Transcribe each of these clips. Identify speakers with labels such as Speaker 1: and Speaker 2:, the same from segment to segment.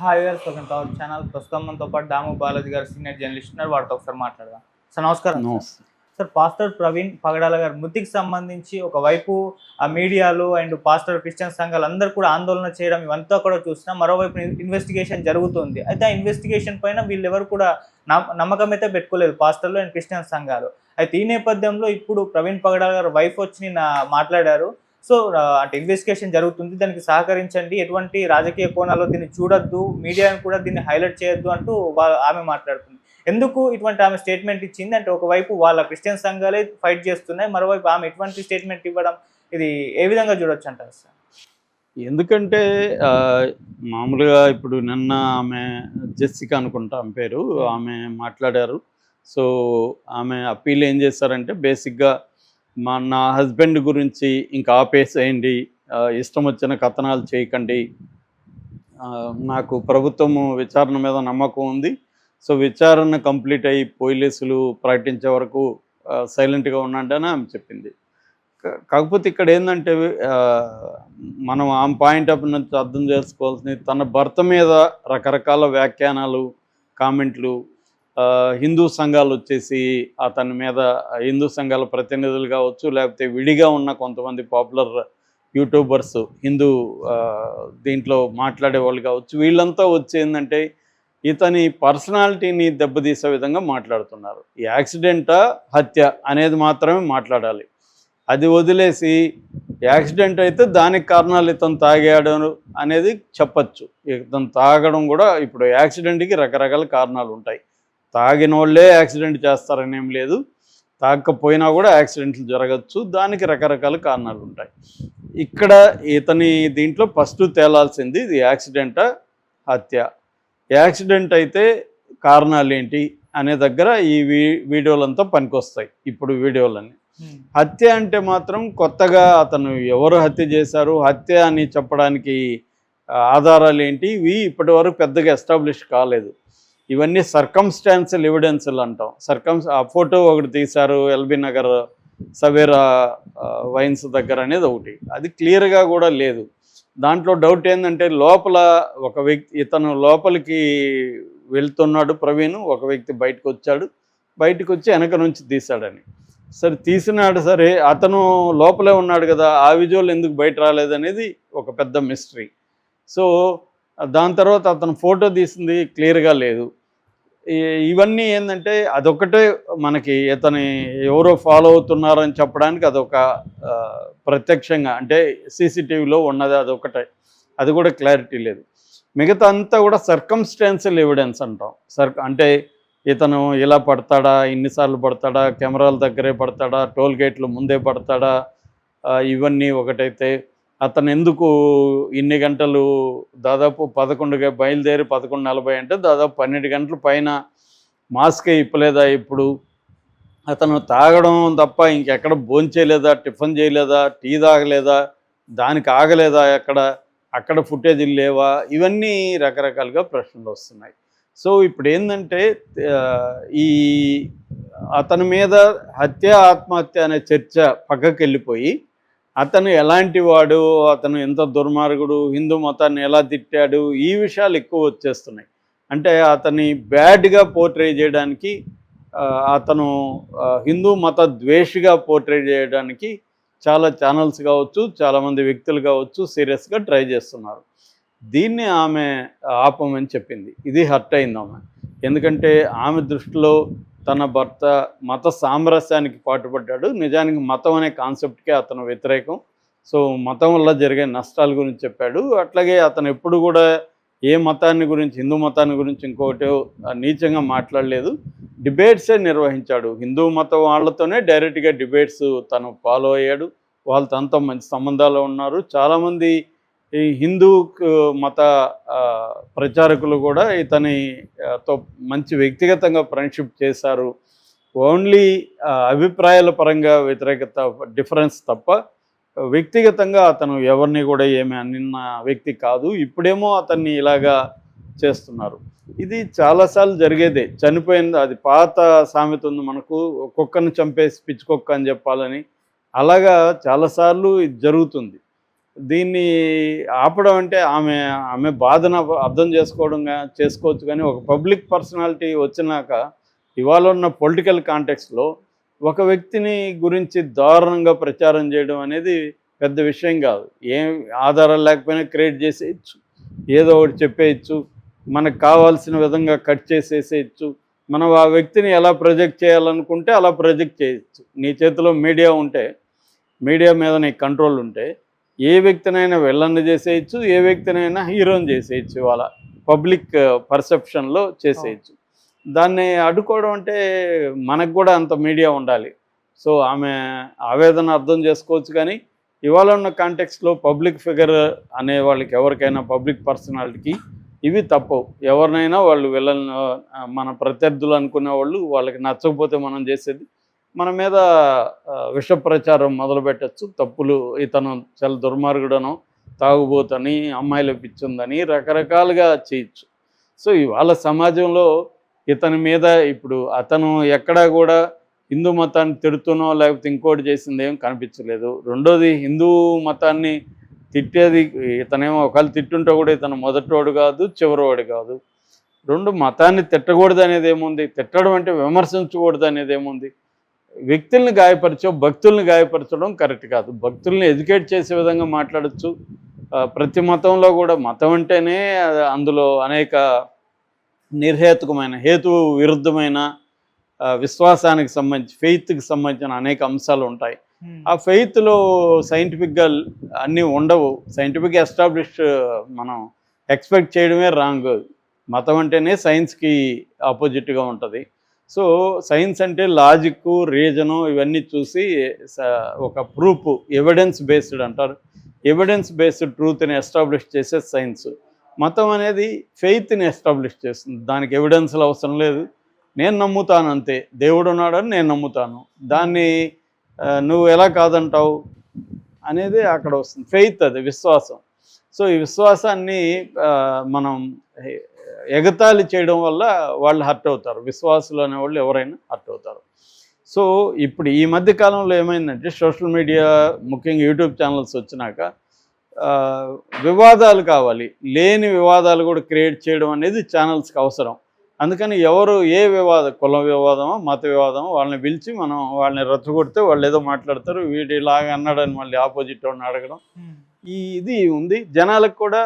Speaker 1: Hi గారు to our channel ప్రస్తుతం మనతో పాటు దాము బాలాజీ గారు సీనియర్ జర్నలిస్ట్ ఉన్నారు. వాటితో ఒకసారి మాట్లాడదాం. సార్ నమస్కారం సార్. పాస్టర్ ప్రవీణ్ పగడాల గారి మృతికి సంబంధించి ఒకవైపు ఆ మీడియాలు అండ్ పాస్టర్ క్రిస్టియన్ సంఘాలు అందరూ కూడా ఆందోళన చేయడం ఇవంతా కూడా చూసినా మరోవైపు ఇన్వెస్టిగేషన్ జరుగుతుంది. అయితే ఆ ఇన్వెస్టిగేషన్ పైన వీళ్ళెవరు కూడా నమ్మ- నమ్మకం అయితే పెట్టుకోలేదు పాస్టర్లు అండ్ క్రిస్టియన్ సంఘాలు. అయితే ఈ నేపథ్యంలో ఇప్పుడు ప్రవీణ్ పగడాల గారు వైఫ్ వచ్చి నిన్న మాట్లాడారు. సో అంటే ఇన్వెస్టిగేషన్ జరుగుతుంది. దానికి సహకరించండి. ఎటువంటి రాజకీయ కోణాల్లో దీన్ని చూడొద్దు. మీడియాను కూడా దీన్ని హైలైట్ చేయొద్దు అంటూ వా- ఆమె మాట్లాడుతుంది. ఎందుకు ఇటువంటి ఆమె స్టేట్మెంట్ ఇచ్చింది? అంటే ఒకవైపు వాళ్ళ క్రిస్టియన్ సంఘాలే ఫైట్ చేస్తున్నాయి. మరోవైపు ఆమె ఎటువంటి స్టేట్మెంట్ ఇవ్వడం? ఇది ఏ విధంగా చూడొచ్చు అంటారు సార్?
Speaker 2: ఎందుకంటే మామూలుగా ఇప్పుడు నిన్న ఆమె జెస్సిక అనుకుంటా ఆమె పేరు ఆమె మాట్లాడారు. సో ఆమె అప్పీల్ ఏం చేశారంటే బేసిక్గా మా నా హస్బెండ్ గురించి ఇంకా ఆపేసేయండి. ఇష్టం వచ్చిన కథనాలు చేయకండి. నాకు ప్రభుత్వము విచారణ మీద నమ్మకం ఉంది. సో విచారణ కంప్లీట్ అయ్యి పోలీసులు ప్రకటించే వరకు సైలెంట్గా ఉండండి అని ఆమె చెప్పింది. కాకపోతే ఇక్కడ ఏంటంటే మనం ఆ పాయింట్ ఆఫ్ నుంచి అర్థం చేసుకోవాల్సింది తన భర్త మీద రకరకాల వ్యాఖ్యానాలు కామెంట్లు హిందూ సంఘాలు వచ్చేసి అతని మీద హిందూ సంఘాల ప్రతినిధులు కావచ్చు లేకపోతే విడిగా ఉన్న కొంతమంది పాపులర్ యూట్యూబర్స్ హిందూ దీంట్లో మాట్లాడే వాళ్ళు కావచ్చు వీళ్ళంతా వచ్చేందంటే ఇతని పర్సనాలిటీని దెబ్బతీసే విధంగా మాట్లాడుతున్నారు. ఈ యాక్సిడెంటా హత్య అనేది మాత్రమే మాట్లాడాలి. అది వదిలేసి యాక్సిడెంట్ అయితే దానికి కారణాలు ఇతను తాగాడు అనేది చెప్పచ్చు. ఇతను తాగడం కూడా ఇప్పుడు యాక్సిడెంట్కి రకరకాల కారణాలు ఉంటాయి. తాగిన వాళ్ళే యాక్సిడెంట్ చేస్తారని ఏం లేదు. తాగకపోయినా కూడా యాక్సిడెంట్లు జరగచ్చు. దానికి రకరకాల కారణాలు ఉంటాయి ఇక్కడ ఇతని దీంట్లో ఫస్ట్ తేలాల్సింది ఇది యాక్సిడెంటా హత్య. యాక్సిడెంట్ అయితే కారణాలు ఏంటి అనే దగ్గర ఈ వీ వీడియోలంతా పనికొస్తాయి. ఇప్పుడు వీడియోలన్నీ. హత్య అంటే మాత్రం కొత్తగా అతను ఎవరు హత్య చేశారు హత్య అని చెప్పడానికి ఆధారాలు ఏంటి ఇవి ఇప్పటి వరకు పెద్దగా ఎస్టాబ్లిష్ కాలేదు. ఇవన్నీ సర్కమ్స్టాన్షియల్ ఎవిడెన్స్లు అంటాం. సర్కమ్స్ ఆ ఫోటో ఒకటి తీశారు ఎల్బీ నగర్ సవేరా వైన్స్ దగ్గర అనేది ఒకటి. అది క్లియర్గా కూడా లేదు. దాంట్లో డౌట్ ఏంటంటే లోపల ఒక వ్యక్తి ఇతను లోపలికి వెళ్తున్నాడు ప్రవీణ్ ఒక వ్యక్తి బయటకు వచ్చాడు. బయటకు వచ్చి వెనక నుంచి తీశాడని. సరే తీసినాడు సరే అతను లోపలే ఉన్నాడు కదా ఆ విజువల్ ఎందుకు బయట రాలేదనేది ఒక పెద్ద మిస్టరీ సో దాని తర్వాత అతను ఫోటో తీసింది క్లియర్గా లేదు. ఇవన్నీ ఏంటంటే అదొకటే మనకి ఇతని ఎవరో ఫాలో అవుతున్నారని చెప్పడానికి అదొక ప్రత్యక్షంగా అంటే సీసీటీవీలో ఉన్నది అదొకటే అది కూడా క్లారిటీ లేదు. మిగతా అంతా కూడా సర్కమ్స్టాన్షియల్ ఎవిడెన్స్ అంటాం. సర్ అంటే ఇతను ఇలా పడతాడా ఇన్నిసార్లు పడతాడా కెమెరాల దగ్గరే పడతాడా టోల్ గేట్లు ముందే పడతాడా ఇవన్నీ ఒకటైతే అతను ఎందుకు ఇన్ని గంటలు దాదాపు పదకొండుగా బయలుదేరి పదకొండు నలభై అంటే దాదాపు పన్నెండు గంటల పైన మాస్కే ఇప్పలేదా ఇప్పుడు? అతను తాగడం తప్ప ఇంకెక్కడ భోంచేయలేదా టిఫిన్ చేయలేదా? టీ తాగలేదా? దానికి ఆగలేదా ఎక్కడ? అక్కడ ఫుటేజీలు లేవా? ఇవన్నీ రకరకాలుగా ప్రశ్నలు వస్తున్నాయి. సో ఇప్పుడు ఏంటంటే ఈ అతని మీద హత్య ఆత్మహత్య అనే చర్చ పక్కకి వెళ్ళిపోయి అతను ఎలాంటి వాడు అతను ఎంత దుర్మార్గుడు హిందూ మతాన్ని ఎలా తిట్టాడు ఈ విషయాలు ఎక్కువ వచ్చేస్తున్నాయి. అంటే అతని బ్యాడ్గా పోర్ట్రే చేయడానికి అతను హిందూ మత ద్వేషిగా పోర్ట్రే చేయడానికి చాలా ఛానల్స్ కావచ్చు చాలామంది వ్యక్తులు కావచ్చు సీరియస్గా ట్రై చేస్తున్నారు. దీన్ని ఆమె ఆపమని చెప్పింది. ఇది హర్ట్ అయింది ఆమె. ఎందుకంటే ఆమె దృష్టిలో తన భర్త మత సామరస్యానికి పాటుపడ్డాడు. నిజానికి మతం అనే కాన్సెప్ట్కే అతను వ్యతిరేకం. సో మతం వల్ల జరిగే నష్టాల గురించి చెప్పాడు. అట్లాగే అతను ఎప్పుడు కూడా ఏ మతాన్ని గురించి హిందూ మతాన్ని గురించి ఇంకొకటి నీచంగా మాట్లాడలేదు. డిబేట్సే నిర్వహించాడు. హిందూ మతం వాళ్ళతోనే డైరెక్ట్గా డిబేట్స్ తను ఫాలో అయ్యాడు. వాళ్ళతో అంత మంచి సంబంధాలు ఉన్నారు. చాలామంది ఈ హిందూ మత ప్రచారకులు కూడా ఇతనితో మంచి వ్యక్తిగతంగా ఫ్రెండ్షిప్ చేశారు. ఓన్లీ అభిప్రాయాల పరంగా వ్యతిరేకత డిఫరెన్స్ తప్ప వ్యక్తిగతంగా అతను ఎవరిని కూడా ఏమి అనిన్న వ్యక్తి కాదు. ఇప్పుడేమో అతన్ని ఇలాగా చేస్తున్నారు. ఇది చాలాసార్లు జరిగేదే. చనిపోయింది అది పాత సామెత ఉంది మనకు కుక్కను చంపేసి పిచ్చి కుక్క అని చెప్పాలని. అలాగా చాలాసార్లు ఇది జరుగుతుంది. దీన్ని ఆపడం అంటే ఆమె ఆమె బాధను అర్థం చేసుకోవడం చేసుకోవచ్చు కానీ ఒక పబ్లిక్ పర్సనాలిటీ వచ్చినాక ఇవాళ ఉన్న పొలిటికల్ కాంటెక్స్లో ఒక వ్యక్తిని గురించి దారుణంగా ప్రచారం చేయడం అనేది పెద్ద విషయం కాదు. ఏం ఆధారాలు లేకపోయినా క్రియేట్ చేసేయచ్చు. ఏదో ఒకటి చెప్పేయచ్చు. మనకు కావాల్సిన విధంగా కట్ చేసేసేయచ్చు. మనం ఆ వ్యక్తిని ఎలా ప్రొజెక్ట్ చేయాలనుకుంటే అలా ప్రొజెక్ట్ చేయొచ్చు. నీ చేతిలో మీడియా ఉంటే మీడియా మీద నీకు కంట్రోల్ ఉంటే ఏ వ్యక్తినైనా వెళ్ళని చేసేయచ్చు ఏ వ్యక్తినైనా హీరోని చేసేయచ్చు వాళ్ళ పబ్లిక్ పర్సెప్షన్లో చేసేయచ్చు. దాన్ని అడ్డుకోవడం అంటే మనకు కూడా అంత మీడియా ఉండాలి. సో ఆమె ఆవేదన అర్థం చేసుకోవచ్చు కానీ ఇవాళ ఉన్న కాంటెక్స్లో పబ్లిక్ ఫిగర్ అనే వాళ్ళకి ఎవరికైనా పబ్లిక్ పర్సనాలిటీకి ఇవి తప్పవు. ఎవరినైనా వాళ్ళు వెళ్ళ మన ప్రత్యర్థులు అనుకునే వాళ్ళు వాళ్ళకి నచ్చకపోతే మనం చేసేది మన మీద విష ప్రచారం మొదలు పెట్టచ్చు తప్పులు ఇతను చాలా దుర్మార్గుడను తాగుబోతని అమ్మాయిలు పిచ్చుందని రకరకాలుగా చేయొచ్చు. సో ఇవాళ సమాజంలో ఇతని మీద ఇప్పుడు అతను ఎక్కడా కూడా హిందూ మతాన్ని తిడుతునో లేకపోతే ఇంకోటి చేసింది ఏం కనిపించలేదు. రెండోది హిందూ మతాన్ని తిట్టేది ఇతనేమో ఒకళ్ళు తిట్టుంటే కూడా ఇతను మొదటివాడు కాదు చివరివాడు కాదు. రెండు మతాన్ని తిట్టకూడదు అనేది ఏముంది? తిట్టడం అంటే విమర్శించకూడదు అనేది ఏముంది? వ్యక్తుల్ని గాయపరచో భక్తుల్ని గాయపరచడం కరెక్ట్ కాదు. భక్తుల్ని ఎడ్యుకేట్ చేసే విధంగా మాట్లాడచ్చు. ప్రతి మతంలో కూడా మతం అంటేనే అది అందులో అనేక నిర్హేతుకమైన హేతు విరుద్ధమైన విశ్వాసానికి సంబంధించి ఫెయిత్కి సంబంధించిన అనేక అంశాలు ఉంటాయి. ఆ ఫెయిత్లో సైంటిఫిక్గా అన్నీ ఉండవు. సైంటిఫిక్ ఎస్టాబ్లిష్ మనం ఎక్స్పెక్ట్ చేయడమే రాంగ్. మతం అంటేనే సైన్స్కి ఆపోజిట్గా ఉంటుంది. సో సైన్స్ అంటే లాజిక్ రీజను ఇవన్నీ చూసి స- ఒక ప్రూఫ్ ఎవిడెన్స్ బేస్డ్ అంటారు. ఎవిడెన్స్ బేస్డ్ ట్రూత్ని ఎస్టాబ్లిష్ చేసే సైన్స్. మతం అనేది ఫెయిత్ని ఎస్టాబ్లిష్ చేస్తుంది. దానికి ఎవిడెన్స్లు అవసరం లేదు. నేను నమ్ముతాను అంతే. దేవుడు ఉన్నాడని నేను నమ్ముతాను. దాన్ని నువ్వు ఎలా కాదంటావు? అనేది అక్కడ వస్తుంది. ఫెయిత్ అది విశ్వాసం. సో ఈ విశ్వాసాన్ని మనం ఎగతాళి చేయడం వల్ల వాళ్ళు హర్ట్ అవుతారు. విశ్వాసులు అనేవాళ్ళు ఎవరైనా హర్ట్ అవుతారు. సో ఇప్పుడు ఈ మధ్య కాలంలో ఏమైందంటే సోషల్ మీడియా ముఖ్యంగా యూట్యూబ్ ఛానల్స్ వచ్చినాక వివాదాలు కావాలి. లేని వివాదాలు కూడా క్రియేట్ చేయడం అనేది ఛానల్స్కి అవసరం. అందుకని ఎవరు ఏ వివాదం కుల వివాదమో మత వివాదమో వాళ్ళని పిలిచి మనం వాళ్ళని రెచ్చగొడితే వాళ్ళు ఏదో మాట్లాడతారు. వీడు ఇలాగ అన్నాడని మళ్ళీ ఆపోజిట్ వాడిని అడగడం. ఈ ఇది ఉంది. జనాలకు కూడా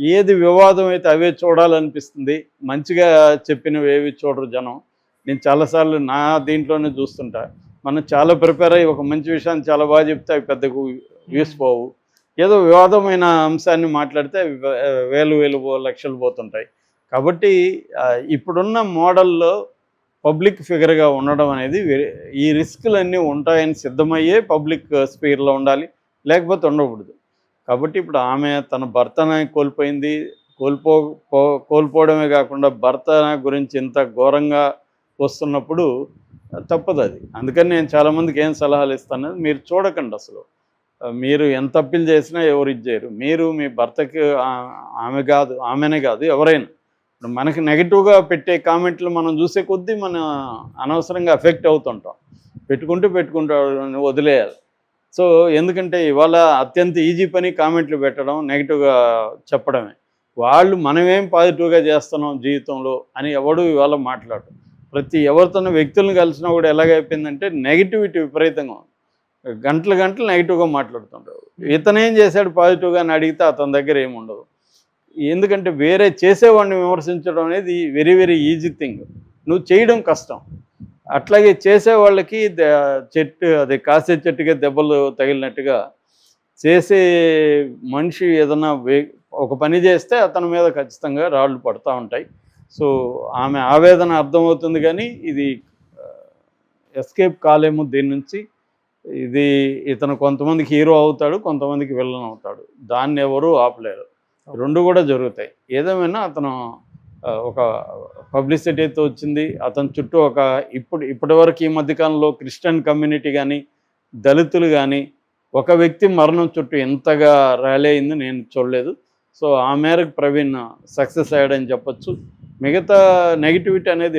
Speaker 2: ఏది వివాదం అయితే అవే చూడాలనిపిస్తుంది. మంచిగా చెప్పినవి ఏవి చూడరు జనం. నేను చాలాసార్లు నా దీంట్లోనే చూస్తుంటా. మనం చాలా ప్రిపేర్ అయ్యి ఒక మంచి విషయాన్ని చాలా బాగా చెప్తే అవి పెద్దకు వ్యూస్ పోవు. ఏదో వివాదమైన అంశాన్ని మాట్లాడితే అవి వేలు వేలు పో- లక్షలు పోతుంటాయి. కాబట్టి ఇప్పుడున్న మోడల్లో పబ్లిక్ ఫిగర్గా ఉండడం అనేది ఈ రిస్కులన్నీ ఉంటాయని సిద్ధమయ్యే పబ్లిక్ స్పీర్లో ఉండాలి. లేకపోతే ఉండకూడదు. కాబట్టి ఇప్పుడు ఆమె తన భర్తని కోల్పోయింది. కోల్పో కోల్పోవడమే కాకుండా భర్త గురించి ఇంత ఘోరంగా వస్తున్నప్పుడు తప్పదు అది. అందుకని నేను చాలామందికి ఏం సలహాలు ఇస్తాను మీరు చూడకండి అసలు. మీరు ఎంత అప్పీల్ చేసినా ఎవరు ఇచ్చేయరు. మీరు మీ భర్తకి ఆమె కాదు ఆమెనే కాదు ఎవరైనా. ఇప్పుడు మనకి నెగిటివ్గా పెట్టే కామెంట్లు మనం చూసే కొద్దీ మనం అనవసరంగా ఎఫెక్ట్ అవుతుంటాం. పెట్టుకుంటూ పెట్టుకుంటూ వదిలేయాలి. సో ఎందుకంటే ఇవాళ అత్యంత ఈజీ పని కామెంట్లు పెట్టడం నెగిటివ్గా చెప్పడమే. వాళ్ళు మనమేం పాజిటివ్గా చేస్తున్నాం జీవితంలో అని ఎవడు ఇవాళ మాట్లాడు ప్రతి ఎవరితోనూ వ్యక్తులను కలిసినా కూడా ఎలాగైపోయిందంటే నెగిటివిటీ విపరీతంగా ఉంది. గంటలు గంటలు నెగిటివ్గా మాట్లాడుతుంటారు. ఇతను ఏం చేశాడు పాజిటివ్గా అని అడిగితే అతని దగ్గర ఏముండదు ఎందుకంటే వేరే చేసేవాడిని విమర్శించడం అనేది వెరీ వెరీ ఈజీ థింగ్ నువ్వు చేయడం కష్టం. అట్లాగే చేసే వాళ్ళకి చెట్టు అది కాసే చెట్టుగా దెబ్బలు తగిలినట్టుగా చేసే మనిషి ఏదన్నా వే ఒక పని చేస్తే అతని మీద ఖచ్చితంగా రాళ్ళు పడుతూ ఉంటాయి. సో ఆమె ఆవేదన అర్థమవుతుంది కానీ ఇది ఎస్కేప్ కాలేము దీని నుంచి. ఇది ఇతను కొంతమందికి హీరో అవుతాడు కొంతమందికి విలన్ అవుతాడు. దాన్ని ఎవరు ఆపలేరు. రెండు కూడా జరుగుతాయి. ఏదేమైనా అతను ఒక పబ్లిసిటీతో వచ్చింది. అతని చుట్టూ ఒక ఇప్పుడు ఇప్పటివరకు ఈ మధ్యకాలంలో క్రిస్టియన్ కమ్యూనిటీ కానీ దళితులు కానీ ఒక వ్యక్తి మరణం చుట్టూ ఎంతగా ర్యాలీ అయింది నేను చూడలేదు. సో ఆ మేరకు ప్రవీణ్ సక్సెస్ అయ్యాడని చెప్పొచ్చు. మిగతా నెగిటివిటీ అనేది